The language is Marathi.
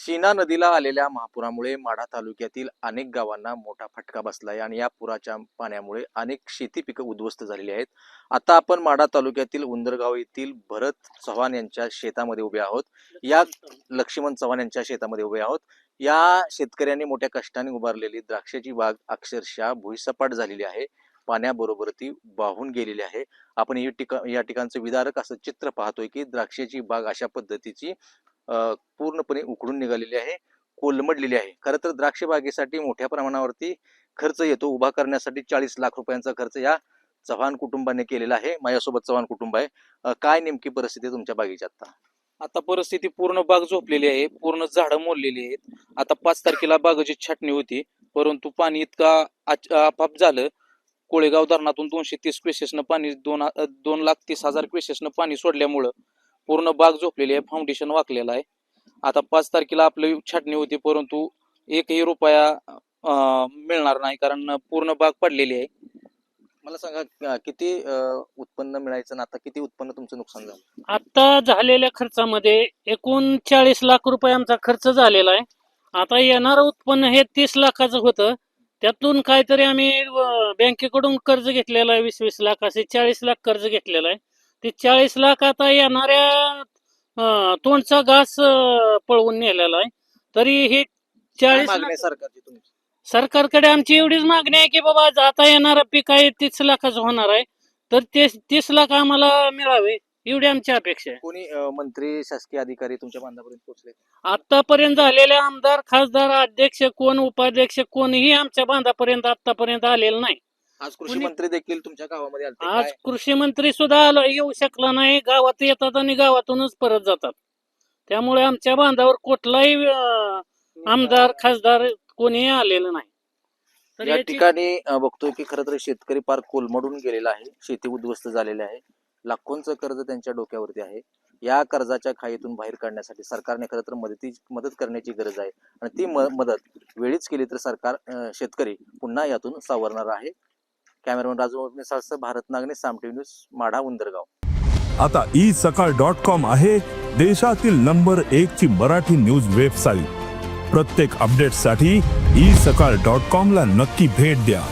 सीना नदीला आलेल्या महापुरामुळे माढा तालुक्यातील अनेक गावांना मोठा फटका बसला आहे आणि या पुराच्या पाण्यामुळे अनेक शेती पिकं उद्ध्वस्त झालेली आहेत. आता आपण माढा तालुक्यातील उंदरगाव येथील भरत चव्हाण यांच्या शेतामध्ये उभे आहोत. या लक्ष्मण चव्हाण यांच्या शेतामध्ये उभे आहोत. या शेतकऱ्यांनी मोठ्या कष्टाने उभारलेली द्राक्षाची बाग अक्षरशः भुईसपाट झालेली आहे. पाण्याबरोबर ती वाहून गेलेली आहे. आपण ही ठिका या ठिकाणचं विदारक असं चित्र पाहतोय की द्राक्षाची बाग अशा पद्धतीची पूर्णपणे उकडून निघालेली आहे कोलमडलेली आहे. खरं तर द्राक्ष बागेसाठी मोठ्या प्रमाणावरती खर्च येतो. उभा करण्यासाठी चाळीस लाख रुपयांचा खर्च या चव्हाण कुटुंबाने केलेला आहे. माझ्यासोबत चव्हाण कुटुंब आहे. काय नेमकी परिस्थिती आहे तुमच्या बागेची आता आता परिस्थिती पूर्ण बाग झोपलेली आहे. पूर्ण झाडं मोडलेली आहेत. आता पाच तारखेला बागाची छाटणी होती. परंतु पाणी इतका आच- आपाप झालं. कोळेगाव धरणातून दोनशे तीस क्वेसेसनं पाणी दोन दोन लाख तीस हजार क्वेसेसनं पाणी सोडल्यामुळं पूर्ण बाग झोपलेली आहे फाउंडेशन वाकलेलं आहे. आता पाच तारखेला आपली छाटणी होती परंतु एकही रुपया मिळणार नाही कारण पूर्ण बाग पडलेली आहे. मला सांगा किती उत्पन्न मिळायचं आणि आता किती उत्पन्न तुमचं नुकसान झालं? आता झालेल्या खर्चामध्ये एकूण चाळीस लाख रुपये आमचा खर्च झालेला आहे. आता येणारं उत्पन्न हे तीस लाखाचं होतं. त्यातून काहीतरी आम्ही बँकेकडून कर्ज घेतलेलं आहे वीस वीस लाख असे चाळीस लाख कर्ज घेतलेलं आहे. ते चाळीस लाख आता येणाऱ्या तोंडचा घास पळवून नेलेला आहे. तरी हे चाळीस मागणी लाख आहे सरकारची तुमची? सरकारकडे आमची एवढीच मागणी आहे की बाबा आता येणारं पीक आहे तीस लाखाचं होणार आहे. तर ते तीस लाख आम्हाला मिळावे एवढी आमची अपेक्षा आहे. कोणी मंत्री शासकीय अधिकारी तुमच्या बांधापर्यंत पोहोचले? आतापर्यंत झालेले आमदार खासदार अध्यक्ष कोण उपाध्यक्ष कोणीही आमच्या बांधापर्यंत आतापर्यंत आलेलं नाही. आज कृषी कोणी- मंत्री देखील तुमच्या गावामध्ये आलते आज काय? कृषी मंत्री सुद्धा आलो येऊ शकला नाही गावात येतात आणि गावातूनच परत जातात. त्यामुळे आमच्या बांधावर कुठलाही अं, आमदार खासदार कोणीही आलेलं नाही. तर या याची- ठिकाणी अ, बघतोय की खरं तर शेतकरी पार कोलमडून गेलेला आहे शेती उद्ध्वस्त झालेली आहे लाखोंचं कर्ज त्यांच्या डोक्यावरती आहे. या कर्जाच्या खाईतून बाहेर काढण्यासाठी सरकारने खरं तर मदती मदत करण्याची गरज आहे. आणि ती म- मदत वेळीच केली तर सरकार अ, शेतकरी पुन्हा यातून सावरणार आहे. कॅमेरामॅन राजू मिसाळसह भारत नागने सामटी न्यूज माढा उंदरगाव. आता ई सकाळ डॉट कॉम आहे देशातील नंबर एक ची मराठी न्यूज वेबसाईट. प्रत्येक अपडेटसाठी ई सकाळ डॉट कॉम ला नक्की भेट द्या.